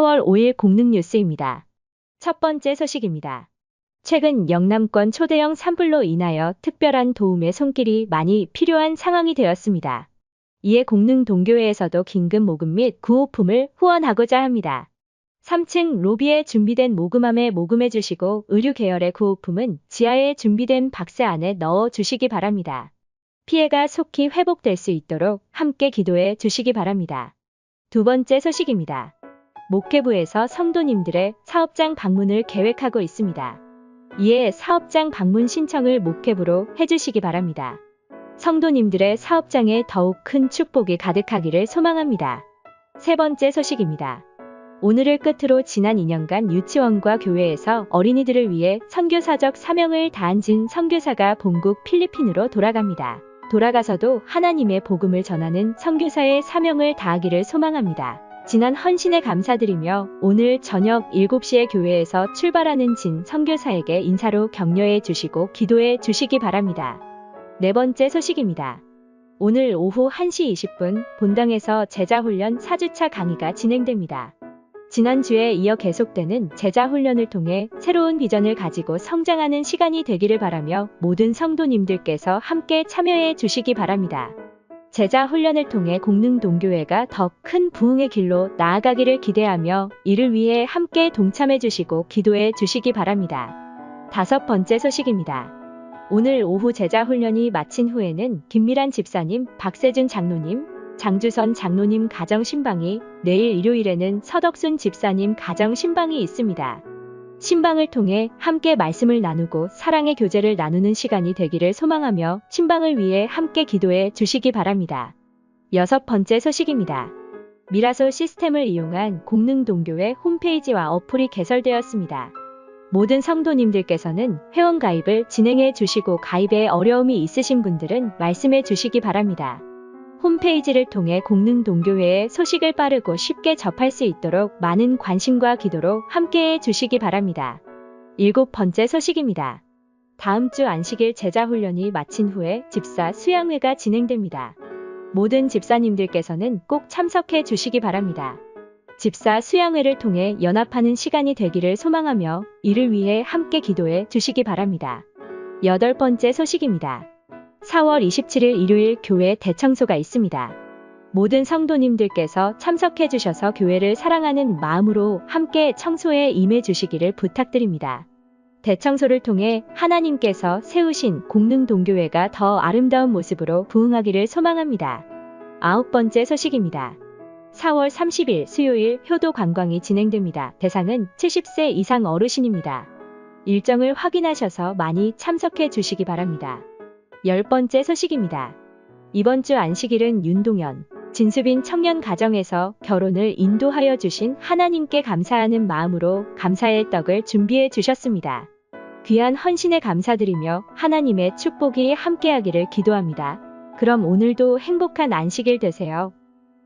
5일 공릉뉴스입니다. 첫 번째 소식입니다. 최근 영남권 초대형 산불로 인하여 특별한 도움의 손길이 많이 필요한 상황이 되었습니다. 이에 공릉 동교회에서도 긴급 모금 및 구호품을 후원하고자 합니다. 3층 로비에 준비된 모금함에 모금해 주시고 의류 계열의 구호품은 지하에 준비된 박스 안에 넣어 주시기 바랍니다. 피해가 속히 회복될 수 있도록 함께 기도해 주시기 바랍니다. 두 번째 소식입니다. 목회부에서 성도님들의 사업장 방문을 계획하고 있습니다. 이에 사업장 방문 신청을 목회부로 해주시기 바랍니다. 성도님들의 사업장에 더욱 큰 축복이 가득하기를 소망합니다. 세 번째 소식입니다. 오늘을 끝으로 지난 2년간 유치원과 교회에서 어린이들을 위해 선교사적 사명을 다한 진 선교사가 본국 필리핀으로 돌아갑니다. 돌아가서도 하나님의 복음을 전하는 선교사의 사명을 다하기를 소망합니다. 지난 헌신에 감사드리며 오늘 저녁 7시에 교회에서 출발하는 진 선교사에게 인사로 격려해 주시고 기도해 주시기 바랍니다. 네 번째 소식입니다. 오늘 오후 1시 20분 본당에서 제자훈련 4주차 강의가 진행됩니다. 지난주에 이어 계속되는 제자훈련을 통해 새로운 비전을 가지고 성장하는 시간이 되기를 바라며 모든 성도님들께서 함께 참여해 주시기 바랍니다. 제자 훈련을 통해 공릉 동교회가 더 큰 부흥의 길로 나아가기를 기대하며 이를 위해 함께 동참해 주시고 기도해 주시기 바랍니다. 다섯 번째 소식입니다. 오늘 오후 제자 훈련이 마친 후에는 김미란 집사님, 박세준 장로님, 장주선 장로님 가정 신방이 내일 일요일에는 서덕순 집사님 가정 신방이 있습니다. 신방을 통해 함께 말씀을 나누고 사랑의 교제를 나누는 시간이 되기를 소망하며 신방을 위해 함께 기도해 주시기 바랍니다. 여섯 번째 소식입니다. 미라솔 시스템을 이용한 공릉 동교회 홈페이지와 어플이 개설되었습니다. 모든 성도님들께서는 회원 가입을 진행해 주시고 가입에 어려움이 있으신 분들은 말씀해 주시기 바랍니다. 홈페이지를 통해 공릉 동교회의 소식을 빠르고 쉽게 접할 수 있도록 많은 관심과 기도로 함께해 주시기 바랍니다. 일곱 번째 소식입니다. 다음 주 안식일 제자 훈련이 마친 후에 집사 수양회가 진행됩니다. 모든 집사님들께서는 꼭 참석해 주시기 바랍니다. 집사 수양회를 통해 연합하는 시간이 되기를 소망하며 이를 위해 함께 기도해 주시기 바랍니다. 여덟 번째 소식입니다. 4월 27일 일요일 교회 대청소가 있습니다. 모든 성도님들께서 참석해 주셔서 교회를 사랑하는 마음으로 함께 청소에 임해 주시기를 부탁드립니다. 대청소를 통해 하나님께서 세우신 공릉 동교회가 더 아름다운 모습으로 부흥하기를 소망합니다. 아홉 번째 소식입니다. 4월 30일 수요일 효도 관광이 진행됩니다. 대상은 70세 이상 어르신입니다. 일정을 확인하셔서 많이 참석해 주시기 바랍니다. 열 번째 소식입니다. 이번 주 안식일은 윤동현, 진수빈 청년 가정에서 결혼을 인도하여 주신 하나님께 감사하는 마음으로 감사의 떡을 준비해 주셨습니다. 귀한 헌신에 감사드리며 하나님의 축복이 함께하기를 기도합니다. 그럼 오늘도 행복한 안식일 되세요.